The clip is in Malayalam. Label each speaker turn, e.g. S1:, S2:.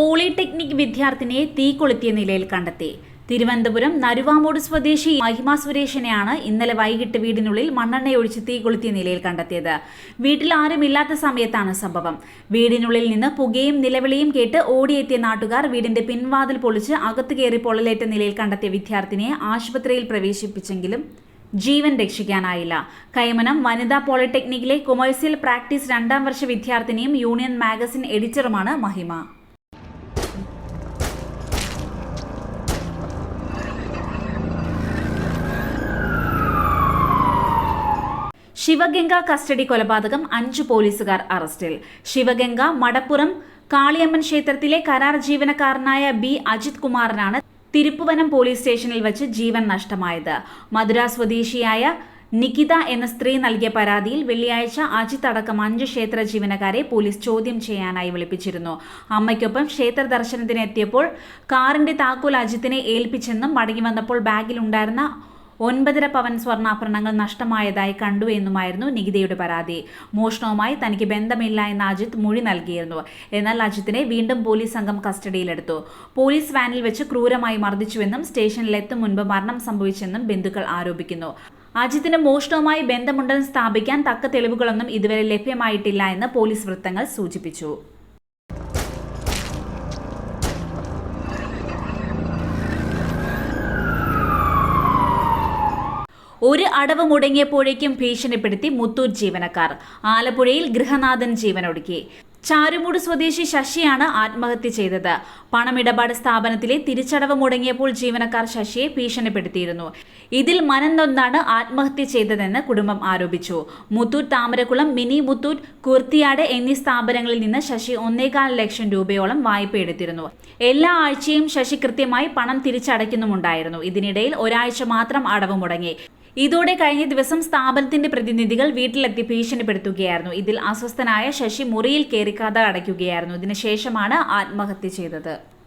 S1: പോളിടെക്നിക് വിദ്യാർത്ഥിനിയെ തീ കൊളുത്തിയ നിലയിൽ കണ്ടെത്തി. തിരുവനന്തപുരം നരുവാമൂട് സ്വദേശി മഹിമ സുരേഷിനെയാണ് ഇന്നലെ വൈകിട്ട് വീടിനുള്ളിൽ മണ്ണെണ്ണയൊഴിച്ച് തീ കൊളുത്തിയ നിലയിൽ കണ്ടെത്തിയത്. വീട്ടിൽ ആരുമില്ലാത്ത സമയത്താണ് സംഭവം. വീടിനുള്ളിൽ നിന്ന് പുകയും നിലവിളിയും കേട്ട് ഓടിയെത്തിയ നാട്ടുകാർ വീടിന്റെ പിൻവാതിൽ പൊളിച്ച് അകത്ത് കയറി പൊള്ളലേറ്റ നിലയിൽ കണ്ടെത്തിയ വിദ്യാർത്ഥിനിയെ ആശുപത്രിയിൽ പ്രവേശിപ്പിച്ചെങ്കിലും ജീവൻ രക്ഷിക്കാനായില്ല. കൈമനം വനിതാ പോളിടെക്നിക്കിലെ കൊമേഴ്സ്യൽ പ്രാക്ടീസ് രണ്ടാം വർഷ വിദ്യാർത്ഥിനിയും യൂണിയൻ മാഗസിൻ എഡിറ്ററുമാണ് മഹിമ. ശിവഗംഗ കസ്റ്റഡി കൊലപാതകം അഞ്ചു പോലീസുകാർ അറസ്റ്റിൽ. ശിവഗംഗ മടപ്പുറം കാളിയമ്മൻ ക്ഷേത്രത്തിലെ കരാർ ജീവനക്കാരനായ ബി. അജിത് കുമാറിനാണ് തിരുപ്പുവനം പോലീസ് സ്റ്റേഷനിൽ വെച്ച് ജീവൻ നഷ്ടമായത്. മധുര സ്വദേശിയായ നികിത എന്ന സ്ത്രീ നൽകിയ പരാതിയിൽ വെള്ളിയാഴ്ച അജിത് അടക്കം അഞ്ച് ക്ഷേത്ര ജീവനക്കാരെ പോലീസ് ചോദ്യം ചെയ്യാനായി വിളിപ്പിച്ചിരുന്നു. അമ്മയ്ക്കൊപ്പം ക്ഷേത്ര ദർശനത്തിന് എത്തിയപ്പോൾ കാറിന്റെ താക്കോൽ അജിത്തിനെ ഏൽപ്പിച്ചെന്നും മടങ്ങി വന്നപ്പോൾ ബാഗിലുണ്ടായിരുന്ന ഒൻപതര പവൻ സ്വർണാഭരണങ്ങൾ നഷ്ടമായതായി കണ്ടു എന്നുമായിരുന്നു നികിതയുടെ പരാതി. മോഷണവുമായി തനിക്ക് ബന്ധമില്ല എന്ന് അജിത് മൊഴി നൽകിയിരുന്നു. എന്നാൽ അജിത്തിനെ വീണ്ടും പോലീസ് സംഘം കസ്റ്റഡിയിലെടുത്തു. പോലീസ് വാനിൽ വെച്ച് ക്രൂരമായി മർദ്ദിച്ചുവെന്നും സ്റ്റേഷനിലെത്തും മുൻപ് മരണം സംഭവിച്ചെന്നും ബന്ധുക്കൾ ആരോപിക്കുന്നു. അജിത്തിന് മോഷണവുമായി ബന്ധമുണ്ടെന്ന് സ്ഥാപിക്കാൻ തക്ക തെളിവുകളൊന്നും ഇതുവരെ ലഭ്യമായിട്ടില്ല എന്ന് പോലീസ് വൃത്തങ്ങൾ സൂചിപ്പിച്ചു. ഒരു അടവ് മുടങ്ങിയപ്പോഴേക്കും ഭീഷണിപ്പെടുത്തി മുത്തൂറ്റ് ജീവനക്കാർ. ആലപ്പുഴയിൽ ഗൃഹനാഥൻ ജീവനൊടുക്കി. ചാരുമൂട് സ്വദേശി ശശിയാണ് ആത്മഹത്യ ചെയ്തത്. പണമിടപാട് സ്ഥാപനത്തിലെ തിരിച്ചടവ് മുടങ്ങിയപ്പോൾ ജീവനക്കാർ ശശിയെ ഭീഷണിപ്പെടുത്തിയിരുന്നു. ഇതിൽ മനന്നൊന്നാണ് ആത്മഹത്യ ചെയ്തതെന്ന് കുടുംബം ആരോപിച്ചു. മുത്തൂറ്റ് താമരക്കുളം മിനി മുത്തൂറ്റ് കുർത്തിയാട് എന്നീ സ്ഥാപനങ്ങളിൽ നിന്ന് ശശി ഒന്നേകാൽ ലക്ഷം രൂപയോളം വായ്പ എടുത്തിരുന്നു. എല്ലാ ആഴ്ചയും ശശി കൃത്യമായി പണം തിരിച്ചടയ്ക്കുന്നുമുണ്ടായിരുന്നു. ഇതിനിടയിൽ ഒരാഴ്ച മാത്രം അടവ് മുടങ്ങി. ഇതോടെ കഴിഞ്ഞ ദിവസം സ്ഥാപനത്തിന്റെ പ്രതിനിധികൾ വീട്ടിലെത്തി ഭീഷണിപ്പെടുത്തുകയായിരുന്നു. ഇതിൽ അസ്വസ്ഥനായ ശശി മുറിയിൽ കയറി കഥ അടയ്ക്കുകയായിരുന്നു. ഇതിനുശേഷമാണ് ആത്മഹത്യ ചെയ്തത്.